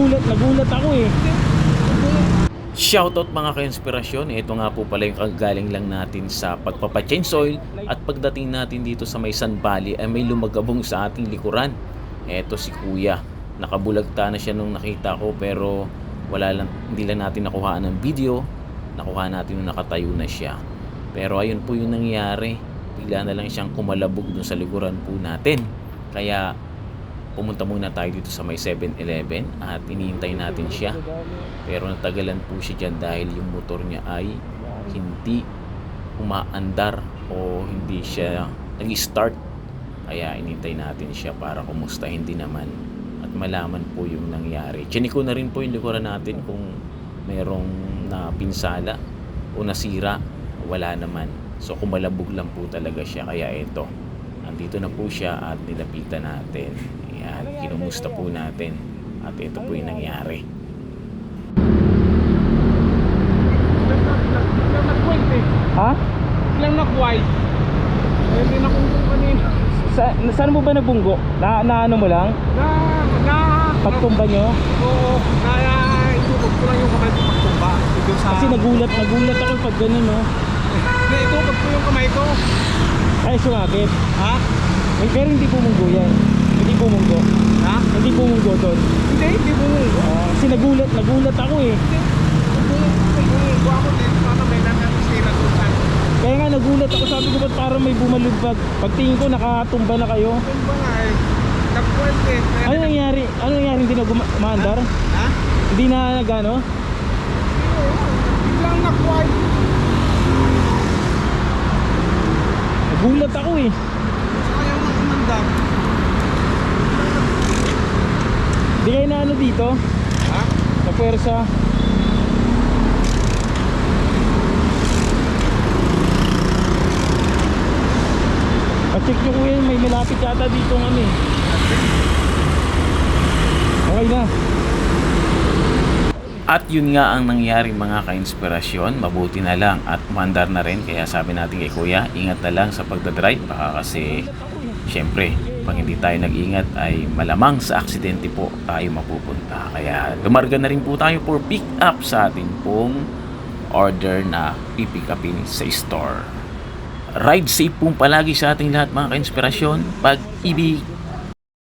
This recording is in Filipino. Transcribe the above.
nagulat, nagulat ako eh. Shoutout mga ka-inspirasyon, ito nga po pala yung kagaling lang natin sa pagpapa-change oil at pagdating natin dito sa may San Valley ay may lumagabong sa ating likuran. Ito si Kuya. Nakabulagta na siya nung nakita ko pero wala lang, hindi lang natin nakuhaan ng video. Nakuha natin nung nakatayo na siya. Pero ayun po yung nangyari. Bigla na lang siyang kumalabog dun sa likuran po natin. Kaya pumunta muna tayo dito sa may 7-Eleven at inihintay natin siya. Pero natagalan po siya dyan dahil yung motor niya ay hindi umaandar o hindi siya nag-start. Kaya inintay natin siya para kumustahin din naman at malaman po yung nangyari. Chiniko na rin po yung likuran natin kung merong na pinsala o nasira. Wala naman. So kumalabog lang po talaga siya. Kaya ito, andito na po siya at nilapitan natin. Yan, kinumusta po natin. At ito po yung nangyari. Eh. Ha? Lang nag-white. Eh, hindi na kung kanina. Sa, saan mo ba nabunggo? Na, na ano mo lang? Na, na, Pagtumba nyo? Oo, kaya itubog ko lang yung kamay ko pagtumba. Sa... Kasi nagulat, nagulat ako pag ganun no. Hindi, itubog ko yung kamay ko. Ay, sumabit. Ha? May, pero hindi bumunggo yan. Bumunggo. Ha? Hindi bumunggo doon. Hindi, hindi bumunggo. Ah, kasi nagulat, nagulat ako eh. Bumunggo ako dito. Sana may nangyasira doon sa... Kaya nga nagulat ako, sabi ko ba't parang may bumalugbag. Pagtingin ko, nakatumba na kayo. Tumba nga eh. Nag-white eh. Ano nangyari? Ano nangyari? Hindi na guma- umaandar? Ha? Hindi na nagano? Biglang nag-white. Nagulat ako eh. Ayaw na umandar. Hindi kayo na ano dito? Ha? Sa puwersa. Pa-check nyo kuya, may malapit yata dito ng ano eh. Okay na. At yun nga ang nangyari mga ka-inspirasyon, mabuti na lang at mandar na rin. Kaya sabi natin kay Kuya, ingat na lang sa pagdadrive. Baka kasi, syempre, pag hindi tayo nag-ingat ay malamang sa aksidente po tayo mapupunta. Kaya lumarga na rin po tayo for pick up sa ating pong order na pipick upin sa store. Ride safe po palagi sa ating lahat mga ka-inspirasyon. Pag-ibig!